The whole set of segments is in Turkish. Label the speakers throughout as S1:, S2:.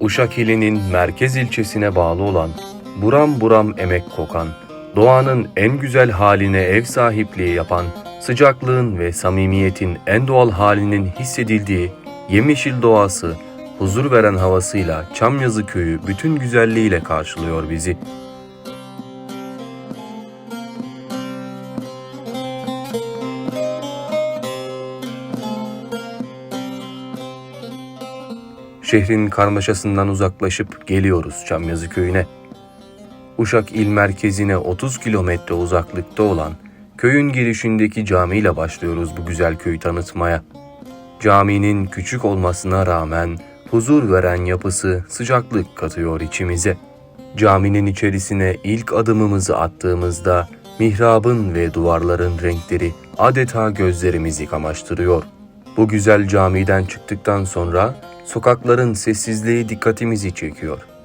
S1: Uşak ilinin merkez ilçesine bağlı olan, buram buram emek kokan, doğanın en güzel haline ev sahipliği yapan, sıcaklığın ve samimiyetin en doğal halinin hissedildiği, yemyeşil doğası, huzur veren havasıyla Çamyazı köyü bütün güzelliğiyle karşılıyor bizi. Şehrin karmaşasından uzaklaşıp geliyoruz Çamyazı köyüne. Uşak il merkezine 30 kilometre uzaklıkta olan köyün girişindeki camiyle başlıyoruz bu güzel köyü tanıtmaya. Caminin küçük olmasına rağmen huzur veren yapısı sıcaklık katıyor içimize. Caminin içerisine ilk adımımızı attığımızda mihrabın ve duvarların renkleri adeta gözlerimizi kamaştırıyor. Bu güzel camiden çıktıktan sonra sokakların sessizliği dikkatimizi çekiyor.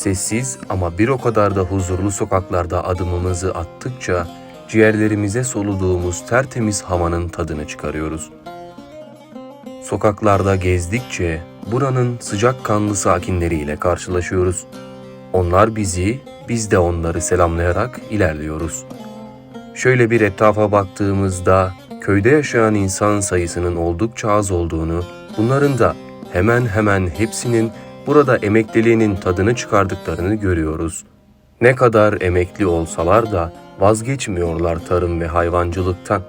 S1: Sessiz ama bir o kadar da huzurlu sokaklarda adımımızı attıkça ciğerlerimize soluduğumuz tertemiz havanın tadını çıkarıyoruz. Sokaklarda gezdikçe buranın sıcakkanlı sakinleriyle karşılaşıyoruz. Onlar bizi, biz de onları selamlayarak ilerliyoruz. Şöyle bir etrafa baktığımızda köyde yaşayan insan sayısının oldukça az olduğunu, bunların da hemen hemen hepsinin burada emekliliğinin tadını çıkardıklarını görüyoruz. Ne kadar emekli olsalar da vazgeçmiyorlar tarım ve hayvancılıktan.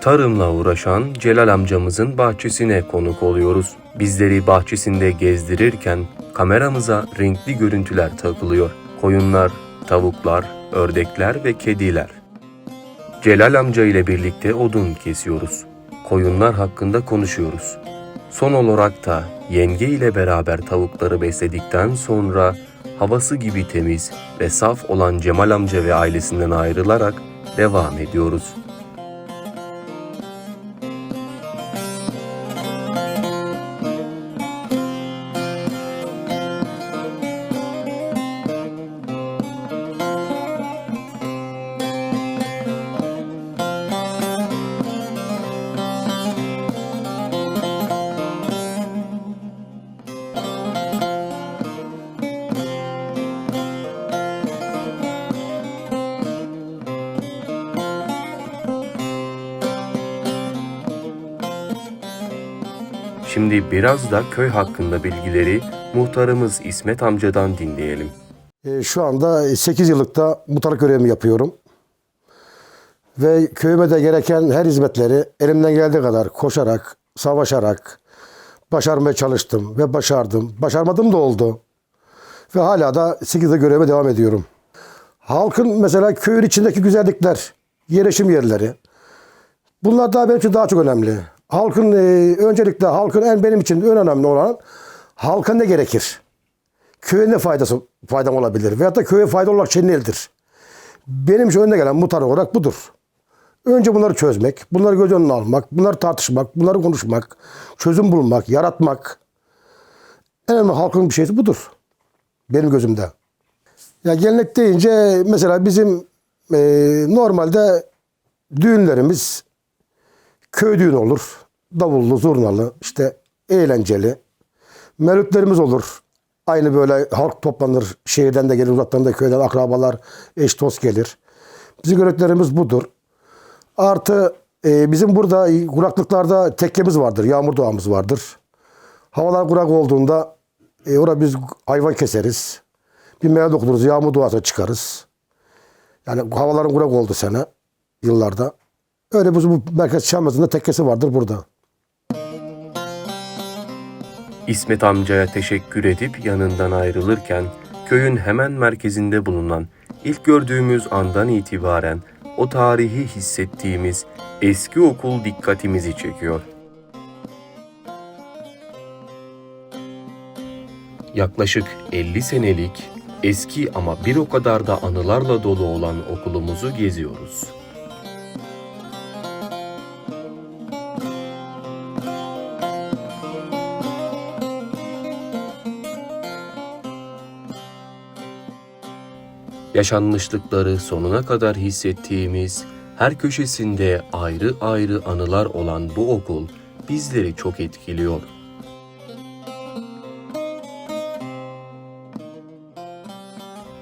S1: Tarımla uğraşan Celal amcamızın bahçesine konuk oluyoruz. Bizleri bahçesinde gezdirirken kameramıza renkli görüntüler takılıyor. Koyunlar, tavuklar, ördekler ve kediler. Celal amca ile birlikte odun kesiyoruz. Koyunlar hakkında konuşuyoruz. Son olarak da yenge ile beraber tavukları besledikten sonra havası gibi temiz ve saf olan Cemal amca ve ailesinden ayrılarak devam ediyoruz. Şimdi biraz da köy hakkında bilgileri muhtarımız İsmet amcadan dinleyelim.
S2: E, Şu anda 8 yıllıkta muhtarlık görevimi yapıyorum. Ve köyüme de gereken her hizmetleri elimden geldiği kadar koşarak, savaşarak başarmaya çalıştım ve başardım. Başarmadım da oldu. Ve hala da 8 yılda göreve devam ediyorum. Halkın mesela köyün içindeki güzellikler, yerleşim yerleri. Bunlar daha benim için daha çok önemli. Halkın e, öncelikle halkın en benim için en önemli olan halka ne gerekir? köye ne faydası faydam olabilir? Veyahut da köye faydalı olarak şey nedir? Benim şu önüne gelen muhtar olarak budur. Önce bunları çözmek, bunları göz önüne almak, bunları tartışmak, bunları konuşmak, çözüm bulmak, yaratmak. En önemli halkın bir şeysi budur. Benim gözümde. Ya gelenek deyince mesela bizim e, normalde düğünlerimiz köy düğünü olur. Davullu, zurnalı, işte eğlenceli. Melutlerimiz olur. Aynı böyle halk toplanır. Şehirden de gelir, uzaktan da köyden akrabalar, eş dost gelir. Bizim göreneklerimiz budur. Artı e, bizim burada kuraklıklarda tekkemiz vardır. Yağmur doğamız vardır. Havalar kurak olduğunda e, orada biz hayvan keseriz. Bir meyve dokunuruz. Yağmur doğası çıkarız. Yani havaların kurak oldu sene yıllarda. Öyle bu, bu merkez Çamlıca'nda tekkesi vardır burada.
S1: İsmet amcaya teşekkür edip yanından ayrılırken köyün hemen merkezinde bulunan ilk gördüğümüz andan itibaren o tarihi hissettiğimiz eski okul dikkatimizi çekiyor. Yaklaşık 50 senelik eski ama bir o kadar da anılarla dolu olan okulumuzu geziyoruz. Yaşanmışlıkları sonuna kadar hissettiğimiz, her köşesinde ayrı ayrı anılar olan bu okul bizleri çok etkiliyor.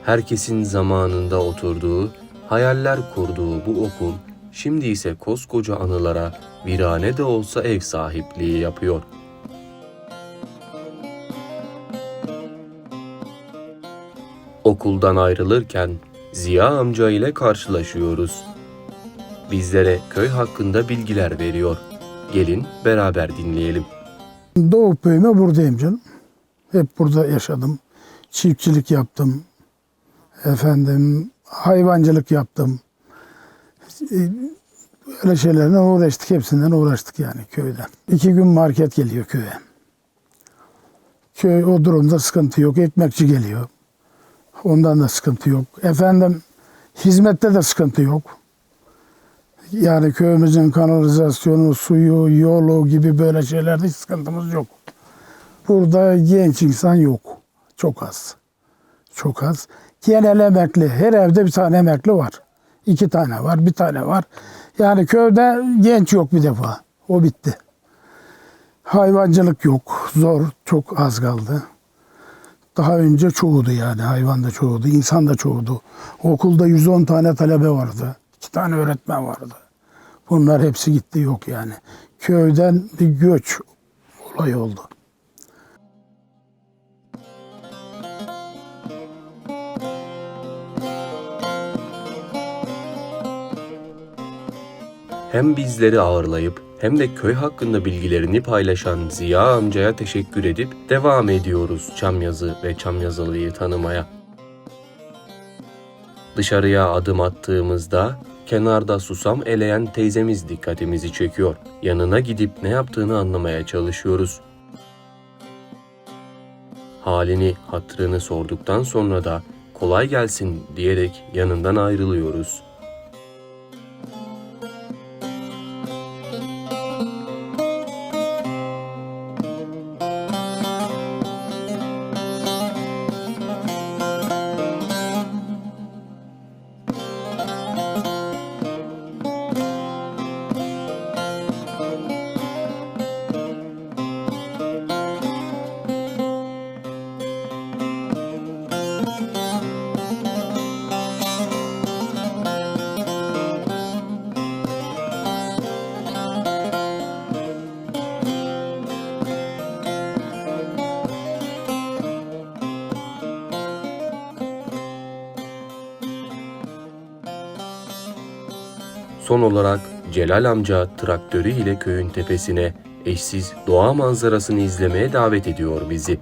S1: Herkesin zamanında oturduğu, hayaller kurduğu bu okul şimdi ise koskoca anılara virane de olsa ev sahipliği yapıyor. Okuldan ayrılırken Ziya amca ile karşılaşıyoruz. Bizlere köy hakkında bilgiler veriyor. Gelin beraber dinleyelim.
S3: Doğup büyüme buradayım canım. Hep burada yaşadım. Çiftçilik yaptım. Efendim hayvancılık yaptım. Ee, Öyle şeylerle uğraştık. Hepsinden uğraştık yani köyden. İki gün market geliyor köye. Köy o durumda sıkıntı yok. Ekmekçi geliyor. Ondan da sıkıntı yok. Efendim hizmette de sıkıntı yok. Yani köyümüzün kanalizasyonu, suyu, yolu gibi böyle şeylerde hiç sıkıntımız yok. Burada genç insan yok. Çok az. Çok az. Genel emekli. Her evde bir tane emekli var. İki tane var, bir tane var. Yani köyde genç yok bir defa. O bitti. Hayvancılık yok. Zor. Çok az kaldı. Daha önce çoğudu yani. Hayvan da çoğudu, insan da çoğudu. Okulda 110 tane talebe vardı. iki tane öğretmen vardı. Bunlar hepsi gitti yok yani. Köyden bir göç olay oldu.
S1: Hem bizleri ağırlayıp hem de köy hakkında bilgilerini paylaşan Ziya amcaya teşekkür edip devam ediyoruz Çamyazı ve Çamyazılı'yı tanımaya. Dışarıya adım attığımızda kenarda susam eleyen teyzemiz dikkatimizi çekiyor. Yanına gidip ne yaptığını anlamaya çalışıyoruz. Halini, hatrını sorduktan sonra da kolay gelsin diyerek yanından ayrılıyoruz. Son olarak Celal amca traktörü ile köyün tepesine eşsiz doğa manzarasını izlemeye davet ediyor bizi.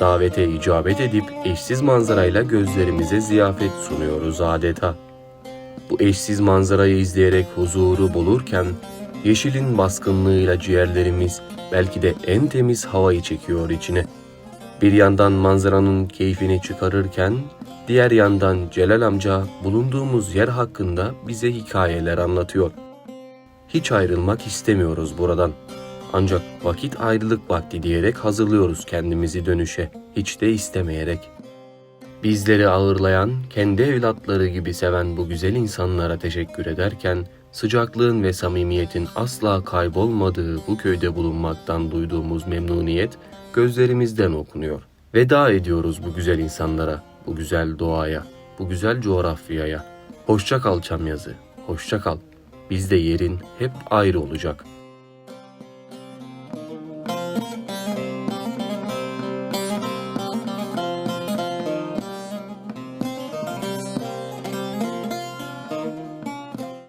S1: Davete icabet edip eşsiz manzarayla gözlerimize ziyafet sunuyoruz adeta. Bu eşsiz manzarayı izleyerek huzuru bulurken yeşilin baskınlığıyla ciğerlerimiz belki de en temiz havayı çekiyor içine. Bir yandan manzaranın keyfini çıkarırken diğer yandan Celal amca bulunduğumuz yer hakkında bize hikayeler anlatıyor. Hiç ayrılmak istemiyoruz buradan. Ancak vakit ayrılık vakti diyerek hazırlıyoruz kendimizi dönüşe, hiç de istemeyerek. Bizleri ağırlayan, kendi evlatları gibi seven bu güzel insanlara teşekkür ederken, sıcaklığın ve samimiyetin asla kaybolmadığı bu köyde bulunmaktan duyduğumuz memnuniyet gözlerimizden okunuyor. Veda ediyoruz bu güzel insanlara, bu güzel doğaya, bu güzel coğrafyaya. Hoşça kal Çamyazı, hoşça kal. Bizde yerin hep ayrı olacak.''